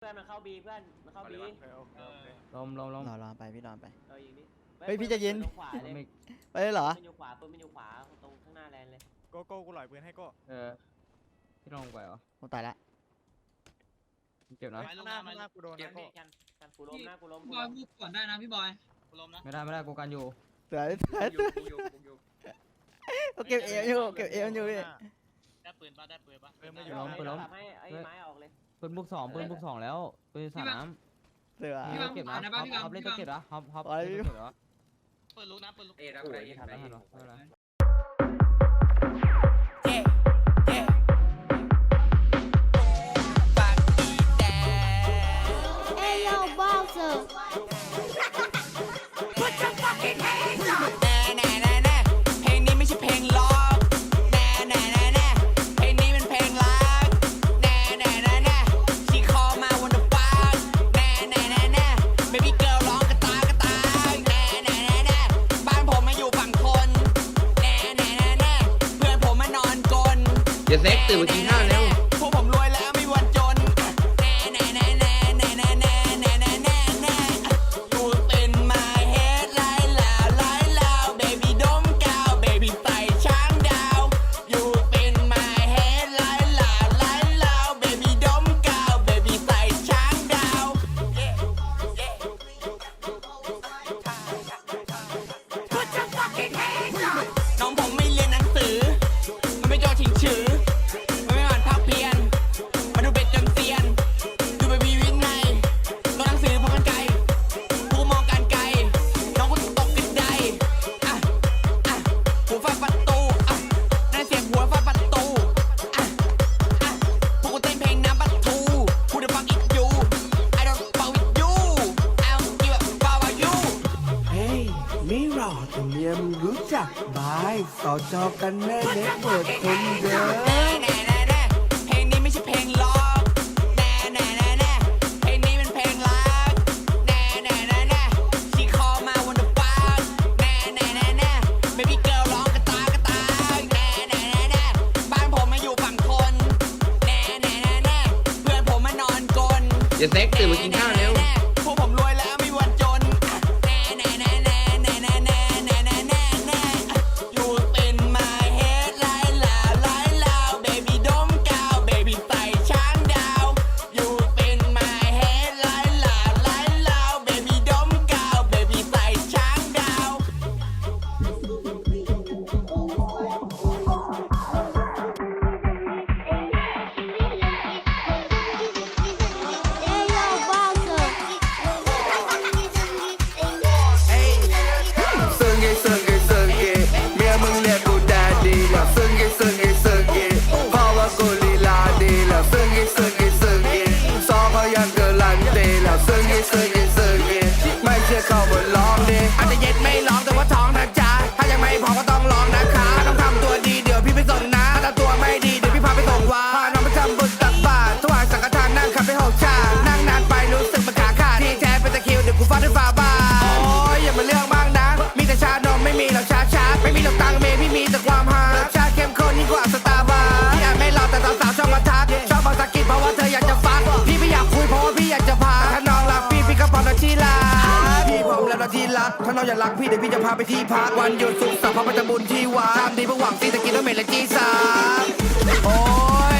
เพื่อนมันเข้าบีเพื่อนมันเข้าบีโอเคโอเคโอเคลมลมลมรอรอไปพี่รอไป เออยิงดิเฮ้ยพี่ใจะเย็นปืตรงขวาเลยไม่ไปเลยเหรอปืนอยู่ขวาปืนมันอยู่ขวาตรงข้างหน้าแลนเลยโก้โก้กูหล่อยปืนให้โก้เออพี่ลงไปเหรอโอ้ตายละเจ็บนะข้างหน้าข้างหน้ากูโดนแกนะนโก้แกนแกนกูล้มหน้ากูล้มพี่กูบอล้ยมพูดก่อนได้นะพี่บอยลมนะไม่ได้ไม่ได้กูกันอยู่ตายตายอยู่อยู่อยู่เขาเก็บเอวอยู่เก็บเอวอยู่พี่ได้ปืนปะได้ปืนปะเออไม่อยู่ล้มไปล้มทำให้ไอ้ไม้ออกเลย ปืนบุกสองปืนบุกสองแล้วปืนสามเสือพี่เก็บนะฮอปฮอปเล่นตัวเก็บนะฮอปฮอปไปเล่นตัวเก็บเหรอปืนลุกนะปืนลุกเอ็ดเอาไปอีกทันไปแล้วทัอีนกแล้วไม่เป็นไรเอ้ยโยบอสเซอร์แน่ เดี๋ยวเซ็กตื่นมากินข้าวายสอจอกันแน่เน็ตเวิร์ดคนเดิมแน่แน่แน่แน่เพลงนี้ไม่ใช่เพลงล็อกแน่แน่แน่แน่เพลงนี้เป็นเพลงรักแน่แน่แน่แน่ชีคอมาวันเดอร์ฟังแน่แน่แน่แน่เบบี้เกิร์ลร้องกระตากกระตายแน่แน่แน่แน่บ้านผมมาอยู่ฝั่งทนแน่แน่แน่แน่เพื่อนผมมานอนกลนเดี๋ยวเซ็กตื่นมากินข้าว söyle söyle söyle. ่รัก ถ้าน้องอยากรักพี่เดี๋ยวพี่จะพาไปที่พักวันหยุดสุขสัปดาห์พระประจำบุญที่วัดตามดีเพื่อหวังที่จะกินด้วเมล็ดจี้สาโอ้ย